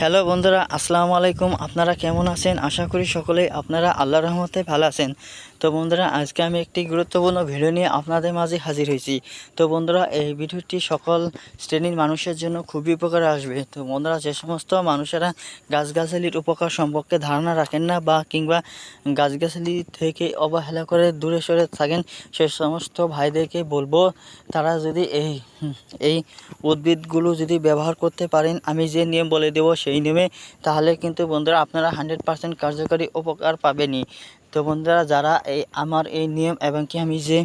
Hello বন্ধুরা, আসসালামু আলাইকুম। আপনারা কেমন আছেন? আশা করি সকলেই আপনারা আল্লাহ রহমতে ভালো আছেন। তো বন্ধুরা, আজকে আমি একটি গুরুত্বপূর্ণ ভিডিও নিয়ে আপনাদের মাঝে হাজির হয়েছি। তো বন্ধুরা, এই ভিডিওটি সকল শ্রেণির মানুষের জন্য খুবই উপকারে আসবে। তো বন্ধুরা, যে সমস্ত মানুষেরা গাছগাছালির উপকার সম্পর্কে ধারণা রাখেন না বা কিংবা গাছগাছালি থেকে অবহেলা করে দূরে সরে থাকেন, সে সমস্ত ভাইদেরকে বলব, তারা যদি এই এই উদ্ভিদগুলো যদি ব্যবহার করতে পারেন, আমি যে নিয়ম বলে দেবো সেই নিয়মে, তাহলে কিন্তু বন্ধুরা আপনারা হান্ড্রেড পার্সেন্ট কার্যকরী উপকার পাবেনই। তো বন্ধুরা যারা এই আমার এই নিয়ম এবং কি আমি যে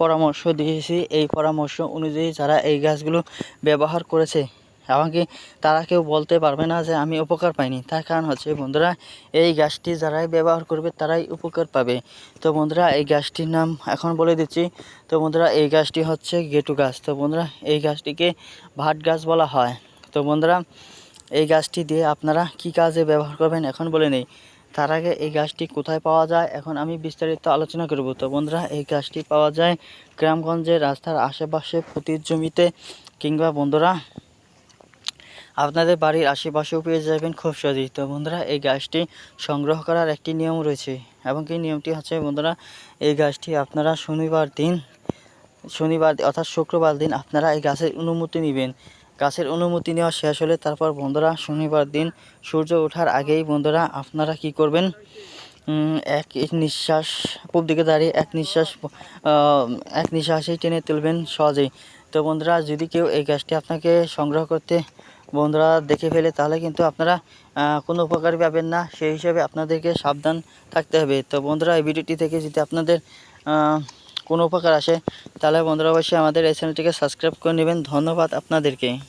পরামর্শ দিয়েছি, এই পরামর্শ অনুযায়ী যারা এই গাছগুলো ব্যবহার করেছে আমাকে তারা কেউ বলতে পারবে না যে আমি উপকার পাইনি। তার কারণ হচ্ছে বন্ধুরা, এই গাছটি যারাই ব্যবহার করবে তারাই উপকার পাবে। তো বন্ধুরা, এই গাছটির নাম এখন বলে দিচ্ছি। তো বন্ধুরা, এই গাছটি হচ্ছে গেটু গাছ। তো বন্ধুরা, এই গাছটিকে ভাট গাছ বলা হয়। তো বন্ধুরা এই গাছটি দিয়ে আপনারা কি কাজে ব্যবহার করবেন এখন বলে নেই। তার আগে এই গাছটি কোথায় পাওয়া যায় এখন আমি বিস্তারিত আলোচনা করব। তো বন্ধুরা, এই গাছটি পাওয়া যায় গ্রামগঞ্জে রাস্তার আশেপাশে প্রতির জমিতে কিংবা বন্ধুরা, আপনাদের বাড়ির আশেপাশেও পেয়ে যাবেন খুব সহজেই। তো বন্ধুরা, এই গাছটি সংগ্রহ করার একটি নিয়ম রয়েছে এবং এই নিয়মটি হচ্ছে বন্ধুরা, এই গাছটি আপনারা শনিবার দিন, শনিবার অর্থাৎ শুক্রবার দিন আপনারা এই গাছের অনুমতি নেবেন। গাছের অনুমতি নেওয়া শেষ হলে তারপর বন্ধুরা শনিবার দিন সূর্য ওঠার আগেই বন্ধুরা আপনারা কি করবেন? এক নিঃশ্বাস, পূব দিকে দাঁড়িয়ে এক নিঃশ্বাস এক নিঃশ্বাসেই টেনে তুলবেন সহজেই। তো বন্ধুরা, যদি কেউ এই গাছটি আপনাকে সংগ্রহ করতে বন্ধুরা দেখে ফেলে, তাহলে কিন্তু আপনারা কোনো উপকার পাবেন না। সেই হিসাবে আপনাদেরকে সাবধান থাকতে হবে। তো বন্ধুরা, এই ভিডিওটি থেকে যদি আপনাদের কোনো উপকার আসে, তাহলে বন্ধুরা অবশ্যই আমাদের এই চ্যানেলটিকে সাবস্ক্রাইব করে নেবেন। ধন্যবাদ আপনাদেরকে।